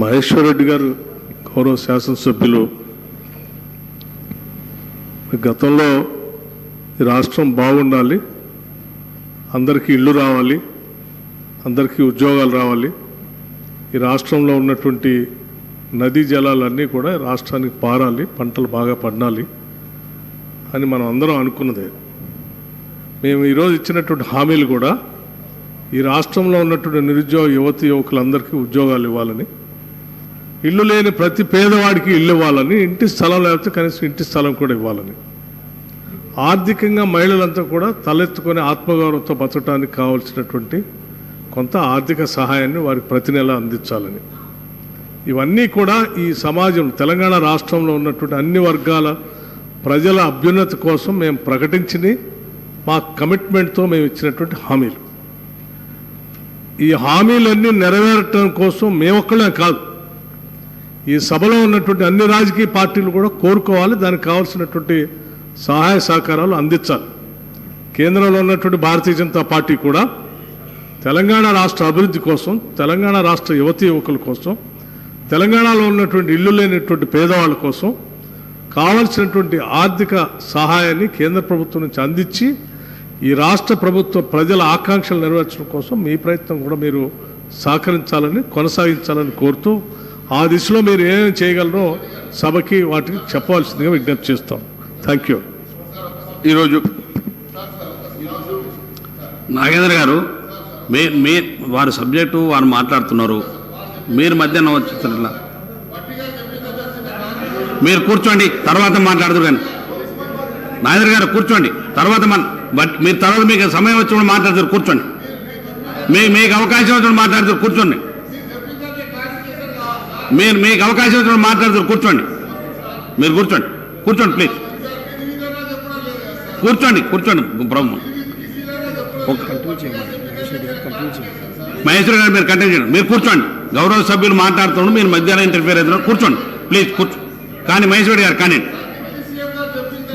మహేశ్వర్ రెడ్డి గారు గౌరవ శాసనసభ్యులు. గతంలో ఈ రాష్ట్రం బాగుండాలి అందరికీ ఇల్లు రావాలి అందరికీ ఉద్యోగాలు రావాలి. ఈ రాష్ట్రంలో ఉన్నటువంటి నదీ జలాలన్నీ కూడా రాష్ట్రానికి పారాలి పంటలు బాగా పండాలి అని మనం అందరం అనుకున్నదే. మేము ఈరోజు ఇచ్చినటువంటి హామీలు కూడా ఈ రాష్ట్రంలో ఉన్నటువంటి నిరుద్యోగ యువతి యువకులందరికీ ఉద్యోగాలు ఇవ్వాలని ఇల్లు లేని ప్రతి పేదవాడికి ఇల్లు ఇవ్వాలని ఇంటి స్థలం లేకపోతే కనీసం ఇంటి స్థలం కూడా ఇవ్వాలని. ఆర్థికంగా మహిళలంతా కూడా తలెత్తుకొని ఆత్మగౌరవంతో బతకడానికి కావాల్సినటువంటి కొంత ఆర్థిక సహాయాన్ని వారికి ప్రతి నెల అందించాలని. ఇవన్నీ కూడా ఈ సమాజం తెలంగాణ రాష్ట్రంలో ఉన్నటువంటి అన్ని వర్గాల ప్రజల అభ్యున్నతి కోసం మేము ప్రకటించింది. మా కమిట్మెంట్తో మేము ఇచ్చినటువంటి హామీలు. ఈ హామీలన్నీ నెరవేరటం కోసం మేమొక్కడే కాదు. ఈ సభలో ఉన్నటువంటి అన్ని రాజకీయ పార్టీలు కూడా కోరుకోవాలి దానికి కావాల్సినటువంటి సహాయ సహకారాలు అందించాలి. కేంద్రంలో ఉన్నటువంటి భారతీయ జనతా పార్టీ కూడా తెలంగాణ రాష్ట్ర అభివృద్ధి కోసం తెలంగాణ రాష్ట్ర యువతి యువకుల కోసం తెలంగాణలో ఉన్నటువంటి ఇల్లు లేనటువంటి పేదవాళ్ళ కోసం కావలసినటువంటి ఆర్థిక సహాయాన్ని కేంద్ర ప్రభుత్వం నుంచి అందించి ఈ రాష్ట్ర ప్రభుత్వ ప్రజల ఆకాంక్షలు నెరవేర్చడం కోసం మీ ప్రయత్నం కూడా మీరు సహకరించాలని కొనసాగించాలని కోరుతూ ఆ దిశలో మీరు ఏమేమి చేయగలరో సభకి వాటికి చెప్పవలసిందిగా విజ్ఞప్తి చేస్తాం. థ్యాంక్ యూ ఈరోజు నాగేంద్ర గారు మీ మీ వారి సబ్జెక్టు వారు మాట్లాడుతున్నారు. మీరు మధ్యాహ్నం వచ్చిట్లా మీరు కూర్చోండి తర్వాత మాట్లాడదు కానీ. నాగేంద్ర గారు కూర్చోండి తర్వాత మన బట్ మీరు తర్వాత మీకు సమయం వచ్చినప్పుడు మాట్లాడుతారు కూర్చోండి. మీ మీకు అవకాశం వచ్చినప్పుడు మాట్లాడుతారు కూర్చోండి. మీరు మీకు అవకాశం వచ్చినప్పుడు మాట్లాడతారు. కూర్చోండి. మీరు కూర్చోండి. కూర్చోండి ప్లీజ్ కూర్చోండి కూర్చోండి బ్రహ్మ. మహేశ్వర్ గారు మీరు కంటిన్యూ చేయండి. మీరు కూర్చోండి. గౌరవ సభ్యులు మాట్లాడుతున్నాడు మీరు మధ్యాహ్నం ఇంటర్ఫియర్ అవుతున్నారు. కూర్చోండి ప్లీజ్ కూర్చో. కానీ మహేశ్వరి గారు కానివ్వండి.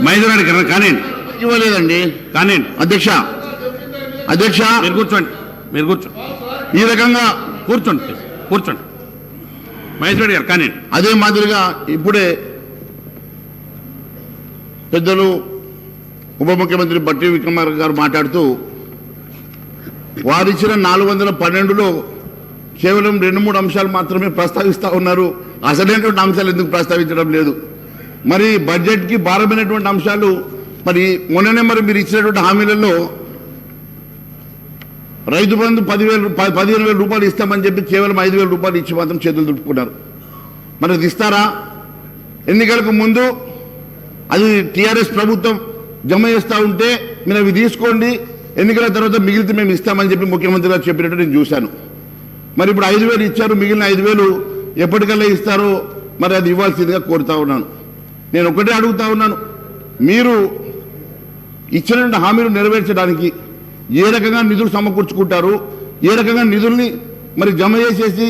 మహేశ్వరి గారు కానివ్వండి. ఇవ్వలేదండి. కానివ్వండి. అధ్యక్ష అధ్యక్ష. మీరు కూర్చోండి మీరు కూర్చోండి. ఈ రకంగా కూర్చోండి. కూర్చోండి. మహేశ్వరి గారు కానీ అదే మాదిరిగా ఇప్పుడే పెద్దలు ఉప ముఖ్యమంత్రి బట్టి విక్రమార్క గారు మాట్లాడుతూ వారిచ్చిన నాలుగు వందల పన్నెండులో కేవలం రెండు మూడు అంశాలు మాత్రమే ప్రస్తావిస్తూ ఉన్నారు. అసలైనటువంటి అంశాలు ఎందుకు ప్రస్తావించడం లేదు? మరి బడ్జెట్కి భారమైనటువంటి అంశాలు మరి మొన్ననే మరి మీరు ఇచ్చినటువంటి హామీలలో రైతు బంధు పదివేలు పదిహేను వేల రూపాయలు ఇస్తామని చెప్పి కేవలం ఐదు వేల రూపాయలు ఇచ్చి మాత్రం చేతులు దుడుపుకున్నారు మరి అది ఇస్తారా? ఎన్నికలకు ముందు అది టీఆర్ఎస్ ప్రభుత్వం జమ చేస్తూ ఉంటే మీరు అవి తీసుకోండి ఎన్నికల తర్వాత మిగిలితే మేము ఇస్తామని చెప్పి ముఖ్యమంత్రి గారు చెప్పినట్టు నేను చూశాను. మరి ఇప్పుడు ఐదు వేలు ఇచ్చారు మిగిలిన ఐదు వేలు ఎప్పటికల్లా ఇస్తారో మరి అది ఇవ్వాల్సిందిగా కోరుతా ఉన్నాను. నేను ఒకటే అడుగుతా ఉన్నాను మీరు ఇచ్చిన హామీలు నెరవేర్చడానికి ఏ రకంగా నిధులు సమకూర్చుకుంటారు? ఏ రకంగా నిధుల్ని మరి జమ చేసేసి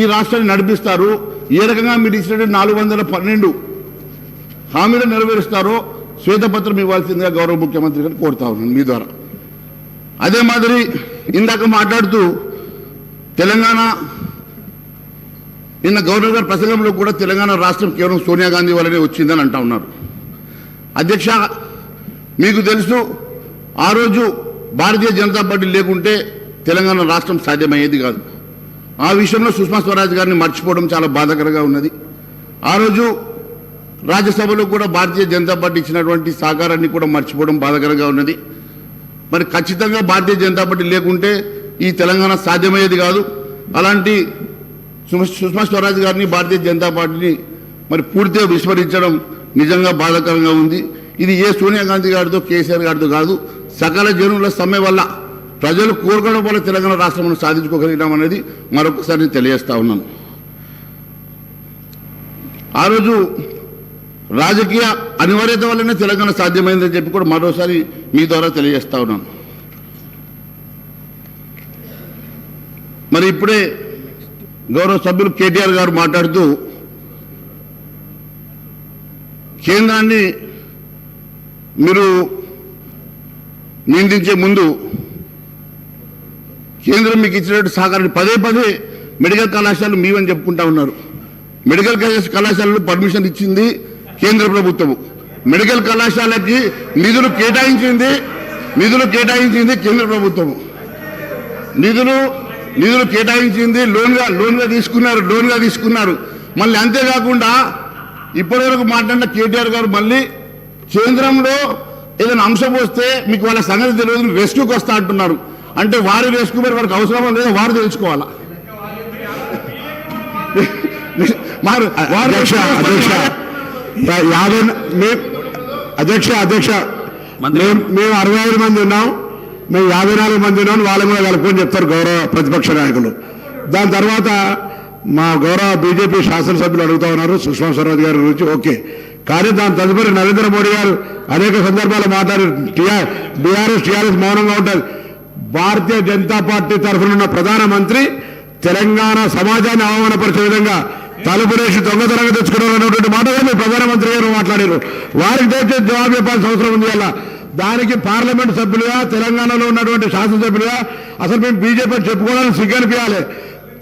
ఈ రాష్ట్రాన్ని నడిపిస్తారు? ఏ రకంగా మీరు ఇచ్చినటువంటి నాలుగు వందల పన్నెండు హామీలు నెరవేరుస్తారో శ్వేతపత్రం ఇవ్వాల్సిందిగా గౌరవ ముఖ్యమంత్రి గారిని కోరుతా ఉన్నాను మీ ద్వారా. అదే మాదిరి ఇందాక మాట్లాడుతూ తెలంగాణ నిన్న గవర్నర్ గారి ప్రసంగంలో కూడా తెలంగాణ రాష్ట్రం కేవలం సోనియా గాంధీ వల్లనే వచ్చిందని అంటా ఉన్నారు. అధ్యక్ష మీకు తెలుసు ఆ రోజు భారతీయ జనతా పార్టీ లేకుంటే తెలంగాణ రాష్ట్రం సాధ్యమయ్యేది కాదు. ఆ విషయంలో సుష్మా స్వరాజ్ గారిని మర్చిపోవడం చాలా బాధాకరంగా ఉన్నది. ఆ రోజు రాజ్యసభలో కూడా భారతీయ జనతా పార్టీ ఇచ్చినటువంటి సహకారాన్ని కూడా మర్చిపోవడం బాధాకరంగా ఉన్నది. మరి ఖచ్చితంగా భారతీయ జనతా పార్టీ లేకుంటే ఈ తెలంగాణ సాధ్యమయ్యేది కాదు. అలాంటి సుష్మా స్వరాజ్ గారిని భారతీయ జనతా పార్టీని మరి పూర్తిగా విస్మరించడం నిజంగా బాధాకరంగా ఉంది. ఇది ఏ సోనియా గాంధీ గారితో కేసీఆర్ గారితో కాదు. సకల జనుల సమ్మె వల్ల ప్రజలు కోరుకోవడం వల్ల తెలంగాణ రాష్ట్రం సాధించుకోగలిగినాం అనేది మరొకసారి నేను తెలియజేస్తా ఉన్నాను. ఆ రోజు రాజకీయ అనివార్యత వల్లనే తెలంగాణ సాధ్యమైందని చెప్పి కూడా మరోసారి మీ ద్వారా తెలియజేస్తా ఉన్నాను. మరి ఇప్పుడే గౌరవ సభ్యులు కేటీఆర్ గారు మాట్లాడుతూ కేంద్రాన్ని మీరు నిందించే ముందు కేంద్రం మీకు ఇచ్చినట్టు సహకారాన్ని పదే పదే మెడికల్ కళాశాలలు మీవని చెప్పుకుంటా ఉన్నారు. మెడికల్ కళాశాలలు పర్మిషన్ ఇచ్చింది కేంద్ర ప్రభుత్వము మెడికల్ కళాశాలకి నిధులు కేటాయించింది నిధులు కేటాయించింది కేంద్ర ప్రభుత్వము నిధులు నిధులు కేటాయించింది లోన్గా లోన్గా తీసుకున్నారు లోన్గా తీసుకున్నారు. మళ్ళీ అంతేకాకుండా ఇప్పటివరకు మాట్లాడిన కేటీఆర్ గారు మళ్ళీ కేంద్రంలో ఏదైనా అంశం వస్తే మీకు వాళ్ళ సంగతి తెలియదు రెస్క్యూకి వస్తా అంటున్నారు. అంటే వారి రెస్క్యూ మరి వారికి అవసరమో లేదో వారు తెలుసుకోవాలా? అధ్యక్ష అధ్యక్ష. యాభై అధ్యక్ష అధ్యక్ష. మేము మేము అరవై ఐదు మంది ఉన్నాం. మేము యాభై నాలుగు మంది ఉన్నాం. వాళ్ళని కూడా కలుపుకొని చెప్తారు గౌరవ ప్రతిపక్ష నాయకులు. దాని తర్వాత మా గౌరవ బీజేపీ శాసనసభ్యులు అడుగుతా ఉన్నారు. సుష్మా స్వరాజ్ గారి గురించి. ఓకే. కానీ దాని తదుపరి నరేంద్ర మోడీ గారు అనేక సందర్భాలు మాట్లాడారు టీఆర్ బీఆర్ఎస్ టీఆర్ఎస్ మౌనంగా ఉంటారు. భారతీయ జనతా పార్టీ తరఫున ఉన్న ప్రధానమంత్రి తెలంగాణ సమాజాన్ని అవమానపరిచే విధంగా తలుపురేసి దొంగతనంగా తెచ్చుకోవడం అనేటువంటి మాట కూడా మీ ప్రధానమంత్రి గారు మాట్లాడారు. వారికి దయచేసి జవాబు చెప్పాల్సిన అవసరం ఉంది అలా. దానికి పార్లమెంట్ సభ్యులుగా తెలంగాణలో ఉన్నటువంటి శాసనసభ్యులుగా అసలు మేము బీజేపీ చెప్పుకోవడానికి సిగ్గనిపించాలి.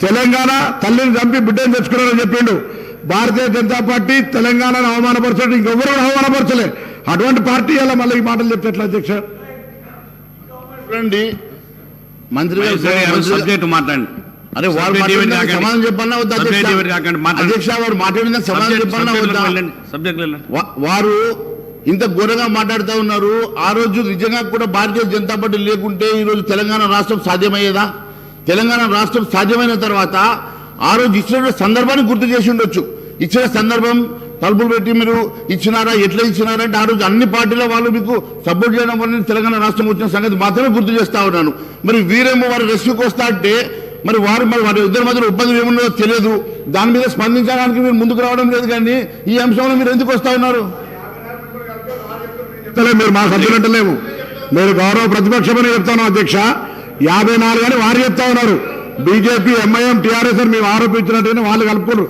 తెలంగాణ తల్లిని చంపి బిడ్డను తెచ్చుకున్నారని చెప్పిండు. భారతీయ జనతా పార్టీ తెలంగాణను అవమానపరచడం ఇంకెవరు కూడా అవమానపరచలే. అటువంటి పార్టీ అలా మళ్ళీ ఈ మాటలు చెప్తే ఎట్లా అధ్యక్ష? చూడండి మంత్రి సబ్జెక్ట్ మాట్లాడండి. సమాధానం చెప్పన్నా వద్దా అధ్యక్ష? వారు మాట్లాడిన సమాధానం చెప్పన్నా వద్దా? వారు ఇంత ఘోరంగా మాట్లాడుతూ ఉన్నారు. ఆ రోజు నిజంగా కూడా భారతీయ జనతా పార్టీ లేకుంటే ఈ రోజు తెలంగాణ రాష్ట్రం సాధ్యమయ్యేదా? తెలంగాణ రాష్ట్రం సాధ్యమైన తర్వాత ఆ రోజు ఇచ్చిన సందర్భాన్ని గుర్తు చేసి ఉండొచ్చు. ఇచ్చిన సందర్భం తలుపులు పెట్టి మీరు ఇచ్చినారా ఎట్లా ఇచ్చినారంటే ఆ రోజు అన్ని పార్టీల వాళ్ళు మీకు సపోర్ట్ చేయడం వల్ల తెలంగాణ రాష్ట్రం వచ్చిన సంగతి మాత్రమే గుర్తు చేస్తా ఉన్నాను. మరి వీరేమో వారు రెస్క్యూకి వస్తా అంటే మరి వారు మరి వారి ఇద్దరి మధ్యలో ఇబ్బందులు ఏమున్నాయో తెలియదు. దాని మీద స్పందించడానికి మీరు ముందుకు రావడం లేదు కానీ ఈ అంశంలో మీరు ఎందుకు వస్తా ఉన్నారు? మీరు మా సభ్యులు మీరు గౌరవ ప్రతిపక్షమని చెప్తాను అధ్యక్ష. యాభై నాలుగు అని వారు చెప్తా ఉన్నారు. బీజేపీ ఎంఐఎం టీఆర్ఎస్ అని మేము ఆరోపించినట్టుగానే వాళ్ళు కలుపుకోరు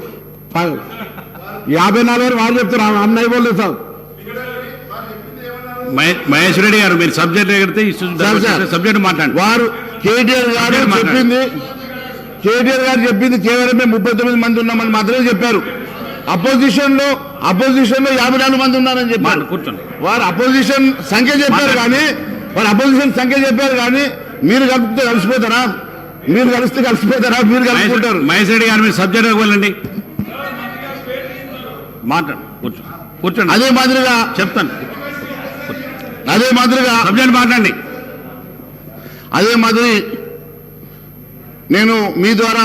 యాభై నాలుగు అని వాళ్ళు చెప్తారు అన్నయ్య బోలేదు సార్ మహే- మహేష్ రెడ్డి గారు మీరు సబ్జెక్ట్ ఎగిరితే. సబ్జెక్ట్ మాట్లాడండి. వారు కేటీఆర్ గారు. చెప్పింది కేటీఆర్ గారు చెప్పింది కేవలం ముప్పై తొమ్మిది మంది ఉన్నామని మాత్రమే చెప్పారు. అపోజిషన్లో అపోజిషన్లో యాభై నాలుగు మంది ఉన్నారని చెప్పారు. కూర్చోండి. వారు అపోజిషన్ సంఖ్య చెప్పారు. కానీ వారు అపోజిషన్ సంఖ్య చెప్పారు కానీ మీరు కలిపితే కలిసిపోతారా? మీరు కలిస్తే కలిసిపోతారా? మీరు కలుపుకుంటారు మహేష్ రెడ్డి గారు మీరు సబ్జెక్ట్ వెళ్ళండి? మాట్లాడు కూర్చో. కూర్చోండి. అదే మాదిరిగా చెప్తాను. అదే మాదిరిగా సబ్జెక్ట్ మాట్లాడండి. అదే మాదిరి నేను మీ ద్వారా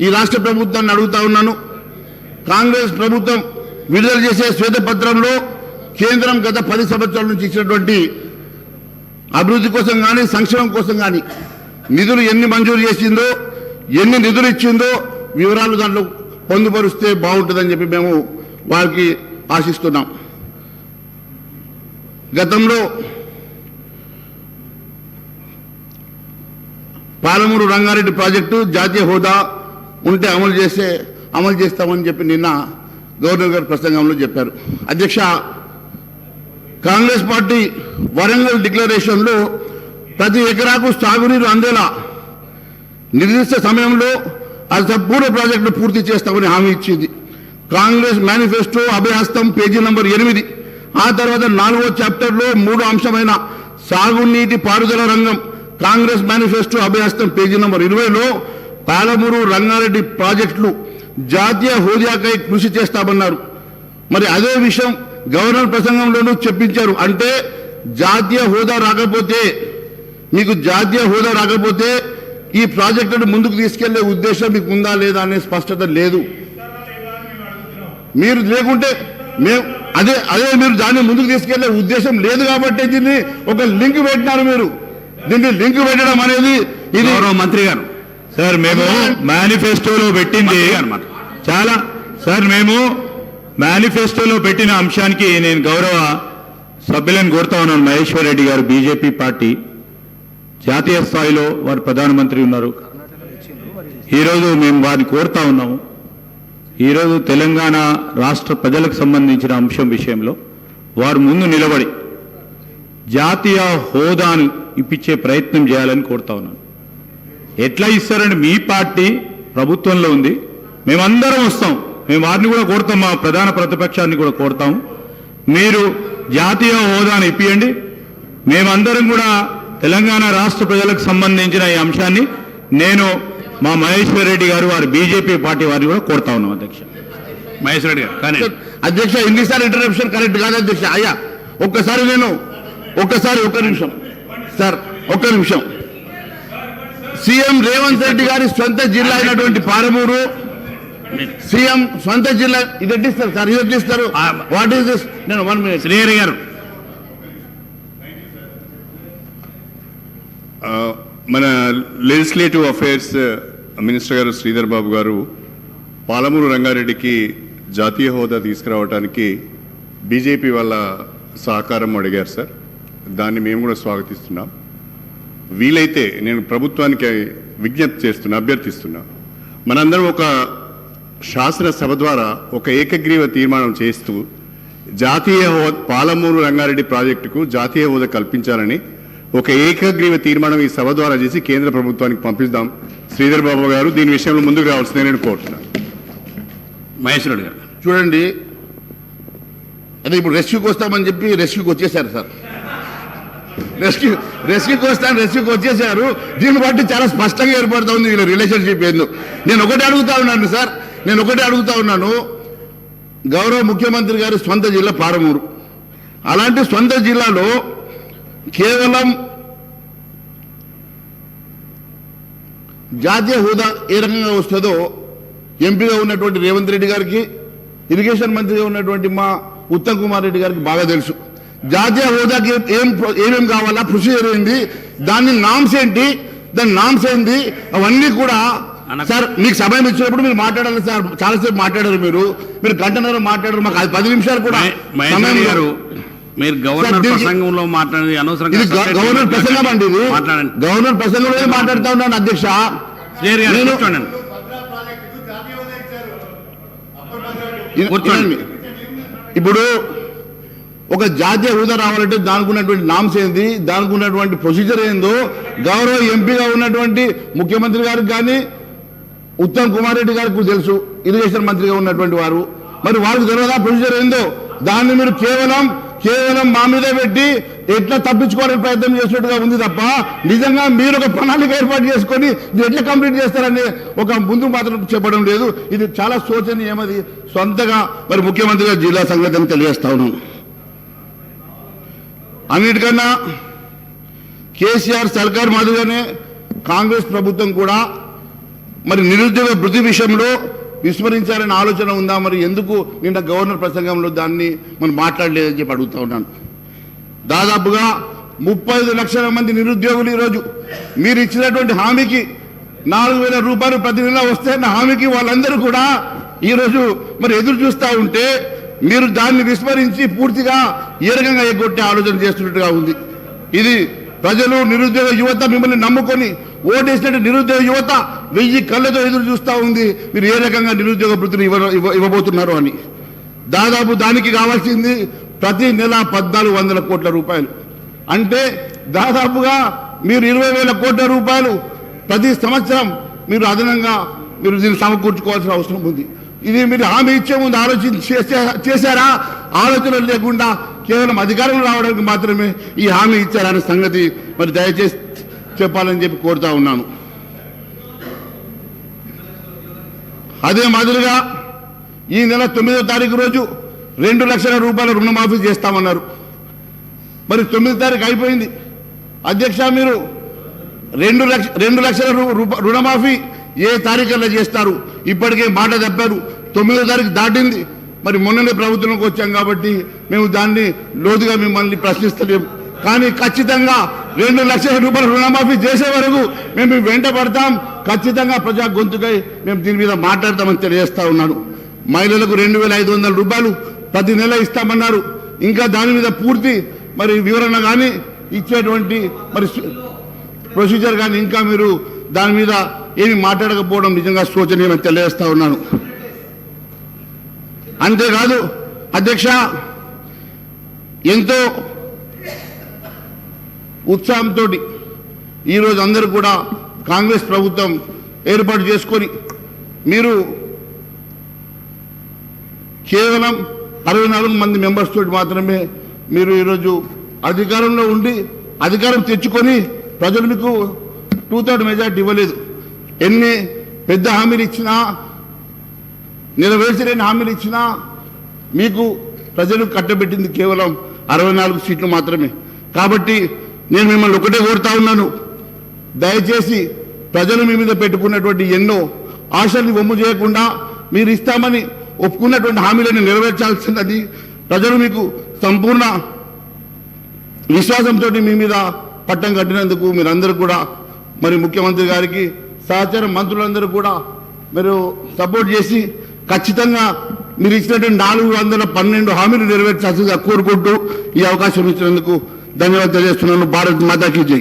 ఈ రాష్ట్ర ప్రభుత్వాన్ని అడుగుతా ఉన్నాను. కాంగ్రెస్ ప్రభుత్వం విడుదల చేసే శ్వేతపత్రంలో కేంద్రం గత పది సంవత్సరాల నుంచి ఇచ్చినటువంటి అభివృద్ధి కోసం కానీ సంక్షేమం కోసం కానీ నిధులు ఎన్ని మంజూరు చేసిందో ఎన్ని నిధులు ఇచ్చిందో వివరాలు దాంట్లో పొందుపరిస్తే బాగుంటుందని చెప్పి మేము వారికి ఆశిస్తున్నాం. గతంలో పాలమూరు రంగారెడ్డి ప్రాజెక్టు జాతీయ హోదా ఉంటే అమలు చేస్తే అమలు చేస్తామని చెప్పి నిన్న గవర్నర్ గారు ప్రసంగంలో చెప్పారు. అధ్యక్ష కాంగ్రెస్ పార్టీ వరంగల్ డిక్లరేషన్లో ప్రతి ఎకరాకు సాగునీరు అందేలా నిర్దిష్ట సమయంలో అది సంపూర్ణ ప్రాజెక్టును పూర్తి చేస్తామని హామీ ఇచ్చింది. Congress manifesto Abhayahastam page number ఎనిమిది. ఆ తర్వాత నాలుగో చాప్టర్లో మూడో అంశమైన సాగునీటి పారుదల రంగం Congress manifesto Abhayahastam page number ఇరవైలో పాలమూరు రంగారెడ్డి ప్రాజెక్టులు జాతీయ హోదాకై కృషి చేస్తామన్నారు. మరి అదే విషయం గవర్నర్ ప్రసంగంలోనూ చెప్పించారు. అంటే జాతీయ హోదా రాకపోతే మీకు జాతీయ హోదా రాకపోతే ఈ ప్రాజెక్టును ముందుకు తీసుకెళ్ళే ఉద్దేశం మీకు ఉందా లేదా అనే స్పష్టత లేదు. మీరు లేకుంటే మేము అదే అదే మీరు దాన్ని ముందుకు తీసుకెళ్ళే ఉద్దేశం లేదు కాబట్టి దీన్ని ఒక లింక్ పెట్టినారు మీరు. దీన్ని లింక్ పెట్టడం అనేది ఇది గౌరవ మంత్రి గారు సార్ మేము మేనిఫెస్టోలో పెట్టింది మంత్రి గారు మాట. చాలా సార్ మేము మేనిఫెస్టోలో పెట్టిన అంశానికి నేను గౌరవ సభ్యులను కోరుతా ఉన్నాను. మహేశ్వర్ రెడ్డి గారు బీజేపీ పార్టీ. జాతీయ స్థాయిలో వారు ప్రధానమంత్రి ఉన్నారు. ఈరోజు మేము వారిని కోరుతా ఉన్నాము. ఈరోజు తెలంగాణ రాష్ట్ర ప్రజలకు సంబంధించిన అంశం విషయంలో వారు ముందు నిలబడి జాతీయ హోదాను ఇప్పించే ప్రయత్నం చేయాలని కోరుతా ఉన్నాను. ఎట్లా ఇస్తారని మీ పార్టీ ప్రభుత్వంలో ఉంది. మేమందరం వస్తాం. మేము వారిని కూడా కోరుతాం. మా ప్రధాన ప్రతిపక్షాన్ని కూడా కోరుతాం. మీరు జాతీయ హోదాను ఇప్పియండి. మేమందరం కూడా తెలంగాణ రాష్ట్ర ప్రజలకు సంబంధించిన ఈ అంశాన్ని నేను మా మహేశ్వర్ రెడ్డి గారు వారి బీజేపీ పార్టీ వారిని కూడా కోరుతా ఉన్నాం అధ్యక్ష. మహేశ్వర రెడ్డి గారు కానీ అధ్యక్ష ఎన్నిసార్లు ఇంటరప్షన్ కరెక్ట్ కాదు అధ్యక్ష. అయ్యా ఒక్కసారి నేను ఒక్కసారి ఒక్క నిమిషం. సార్ ఒక్క నిమిషం. సీఎం రేవంత్ రెడ్డి గారి సొంత జిల్లా అయినటువంటి పాలమూరు సీఎం సొంత జిల్లా ఇది ఎట్టిస్తారు సార్? ఇది ఎట్టిస్తారు వాట్ ఈస్ దిస్ నేను వన్ మినిట్ శ్రీహరి గారు ఆ, మన లెజిస్లేటివ్ అఫైర్స్ మినిస్టర్ గారు శ్రీధర్ బాబు గారు పాలమూరు రంగారెడ్డికి జాతీయ హోదా తీసుకురావడానికి బీజేపీ వాళ్ళ సహకారం అడిగారు సార్. దాన్ని మేము కూడా స్వాగతిస్తున్నాం. వీలైతే నేను ప్రభుత్వానికి విజ్ఞప్తి చేస్తున్నా అభ్యర్థిస్తున్నా. మనందరం ఒక శాసనసభ ద్వారా ఒక ఏకగ్రీవ తీర్మానం చేస్తూ జాతీయ హోదా పాలమూరు రంగారెడ్డి ప్రాజెక్టుకు జాతీయ హోదా కల్పించాలని ఒక ఏకగ్రీవ తీర్మానం ఈ సభ ద్వారా చేసి కేంద్ర ప్రభుత్వానికి పంపిస్తాం శ్రీధర్ బాబు గారు దీని విషయంలో ముందుకు రావాల్సిందే నేను కోరుతున్నాను మహేశ్వర రెడ్డి గారు. చూడండి. అదే ఇప్పుడు రెస్క్యూకి వస్తామని చెప్పి రెస్క్యూకి వచ్చేసారు సార్. రెస్క్యూ రెస్క్యూకి వస్తాను రెస్క్యూకి వచ్చేసారు. దీన్ని బట్టి చాలా స్పష్టంగా ఏర్పడుతూ ఉంది వీళ్ళ రిలేషన్షిప్ ఏందో. నేను ఒకటి అడుగుతా ఉన్నాను సార్. నేను ఒకటి అడుగుతా ఉన్నాను. గౌరవ ముఖ్యమంత్రి గారి సొంత జిల్లా పారమూరు. అలాంటి సొంత జిల్లాలో కేవలం జాతీయ హోదా ఏ రకంగా వస్తుందో ఎంపీగా ఉన్నటువంటి రేవంత్ రెడ్డి గారికి ఇరిగేషన్ మంత్రిగా ఉన్నటువంటి మా ఉత్తమ్ కుమార్ రెడ్డి గారికి బాగా తెలుసు. జాతీయ హోదాకి ఏం ఏమేం కావాలా ప్రొసీజర్ ఏంటి దాని నామ్స్ ఏంటి దాని నామ్స్ ఏంటి అవన్నీ కూడా సార్ మీకు సమయం ఇచ్చినప్పుడు మీరు మాట్లాడాలి సార్. చాలాసేపు మాట్లాడారు మీరు. మీరు గంటన్నర మాట్లాడారు మాకు పది నిమిషాలు కూడా సమయం గారు మీరు గవర్నర్ ప్రసంగంలో మాట్లాడేది అనవసరంగా సబ్జెక్ట్ గవర్నర్ ప్రసంగం అండి మాట్లాడండి. గవర్నర్ ప్రసంగంలో మాట్లాడుతా ఉన్నాను అధ్యక్ష. కూర్చోండి. కూర్చోండి. ఇప్పుడు ఒక జాతీయ హోదా రావాలంటే దానికి ఉన్నటువంటి నామ్స్ ఏంది? దానికి ఉన్నటువంటి ప్రొసీజర్ ఏందో? గౌరవ ఎంపీగా ఉన్నటువంటి ముఖ్యమంత్రి గారికి కానీ ఉత్తమ్ కుమార్ రెడ్డి గారికి తెలుసు. ఇరిగేషన్ మంత్రిగా ఉన్నటువంటి వారు. మరి వారికి తెలియదా ప్రొసీజర్ ఏందో? దాన్ని మీరు కేవలం కేవలం మా మీద పెట్టి ఎట్లా తప్పించుకోవడానికి ప్రయత్నం చేసినట్టుగా ఉంది తప్ప నిజంగా మీరు ఒక ప్రణాళిక ఏర్పాటు చేసుకొని ఇది ఎట్లా కంప్లీట్ చేస్తారని ఒక ముందు మాత్రం చెప్పడం లేదు. ఇది చాలా శోచనీయమది సొంతగా మరి ముఖ్యమంత్రిగా జిల్లా సంగతిని తెలియజేస్తా ఉన్నాను అన్నిటికన్నా కేసీఆర్ సర్కార్ మాదిరిగానే కాంగ్రెస్ ప్రభుత్వం కూడా మరి నిరుద్యోగ భృతి విషయంలో విస్మరించాలనే ఆలోచన ఉందా? మరి ఎందుకు నిన్న గవర్నర్ ప్రసంగంలో దాన్ని మనం మాట్లాడలేదని చెప్పి అడుగుతా ఉన్నాను. దాదాపుగా ముప్పై లక్షల మంది నిరుద్యోగులు ఈరోజు మీరు ఇచ్చినటువంటి హామీకి నాలుగు వేల రూపాయలు ప్రతి నెల వస్తే నా హామీకి వాళ్ళందరూ కూడా ఈరోజు మరి ఎదురు చూస్తూ ఉంటే మీరు దాన్ని విస్మరించి పూర్తిగా ఏ రకంగా ఎగ్గొట్టే ఆలోచన చేస్తున్నట్టుగా ఉంది. ఇది ప్రజలు నిరుద్యోగ యువత మిమ్మల్ని నమ్ముకొని ఓటేసినట్టు నిరుద్యోగ యువత వెయ్యి కళ్ళతో ఎదురు చూస్తూ ఉంది. మీరు ఏ రకంగా నిరుద్యోగ వృత్తిని ఇవ్వ ఇవ్వబోతున్నారు అని. దాదాపు దానికి కావాల్సింది ప్రతి నెల పద్నాలుగు వందల కోట్ల రూపాయలు. అంటే దాదాపుగా మీరు ఇరవై వేల కోట్ల రూపాయలు ప్రతి సంవత్సరం మీరు అదనంగా మీరు దీన్ని సమకూర్చుకోవాల్సిన అవసరం ఉంది. ఇది మీరు హామీ ఇచ్చే ముందు ఆలోచన చేసే- చేశారా? ఆలోచన లేకుండా కేవలం అధికారం రావడానికి మాత్రమే ఈ హామీ ఇచ్చారనే సంగతి మరి దయచేసి చెప్పాలని చెప్పి కోరుతా ఉన్నాను. అదే మాదిరిగా ఈ నెల తొమ్మిదో తారీఖు రోజు రెండు లక్షల రూపాయల రుణమాఫీ చేస్తామన్నారు. మరి తొమ్మిది తారీఖు అయిపోయింది. అధ్యక్ష మీరు రెండు లక్ష రెండు లక్షల రూ- రూప- రుణమాఫీ ఏ తారీఖులో చేస్తారు? ఇప్పటికే మాట తప్పారు. తొమ్మిదో తారీఖు దాటింది. మరి మొన్ననే ప్రభుత్వంలోకి వచ్చాం కాబట్టి మేము దాన్ని లోతుగా మిమ్మల్ని ప్రశ్నిస్తలేము కానీ ఖచ్చితంగా రెండు లక్షల రూపాయల రుణమాఫీ చేసే వరకు మేము వెంట పడతాం. ఖచ్చితంగా ప్రజా గొంతుకై మేము దీని మీద మాట్లాడతామని తెలియజేస్తా ఉన్నాను. మహిళలకు రెండు వేల ఐదు వందల రూపాయలు ప్రతి నెల ఇస్తామన్నారు. ఇంకా దాని మీద పూర్తి మరి వివరణ కానీ ఇచ్చేటువంటి మరి ప్రొసీజర్ కానీ ఇంకా మీరు దాని మీద ఏమి మాట్లాడకపోవడం నిజంగా శోచనీయమని తెలియజేస్తా ఉన్నాను. అంతేకాదు అధ్యక్ష ఎంతో ఉత్సాహంతో ఈరోజు అందరూ కూడా కాంగ్రెస్ ప్రభుత్వం ఏర్పాటు చేసుకొని మీరు కేవలం అరవై నాలుగు మంది మెంబర్స్ తోటి మాత్రమే మీరు ఈరోజు అధికారంలో ఉండి అధికారం తెచ్చుకొని ప్రజలు మీకు టూ థర్డ్ మెజార్టీ ఇవ్వలేదు. ఎన్ని పెద్ద హామీలు ఇచ్చినా నెరవేర్చలేని హామీలు ఇచ్చినా మీకు ప్రజలు కట్టబెట్టింది కేవలం అరవై నాలుగు సీట్లు మాత్రమే. కాబట్టి నేను మిమ్మల్ని ఒకటే కోరుతా ఉన్నాను. దయచేసి ప్రజలు మీ మీద పెట్టుకున్నటువంటి ఎన్నో ఆశల్ని వమ్ము చేయకుండా మీరు ఇస్తామని ఒప్పుకున్నటువంటి హామీలను నెరవేర్చాల్సినది ప్రజలు మీకు సంపూర్ణ విశ్వాసంతో మీ మీద పట్టం కట్టినందుకు మీరందరూ కూడా మరి ముఖ్యమంత్రి గారికి సహచర మంత్రులందరూ కూడా మీరు సపోర్ట్ చేసి ఖచ్చితంగా మీరు ఇచ్చినటువంటి నాలుగు వందల పన్నెండు హామీలు నెరవేర్చాల్సిందిగా కోరుకుంటూ ఈ అవకాశం ఇచ్చినందుకు ధన్యవాదాలు తెలియజేస్తున్నాను. భారత్ మాతాకి జై.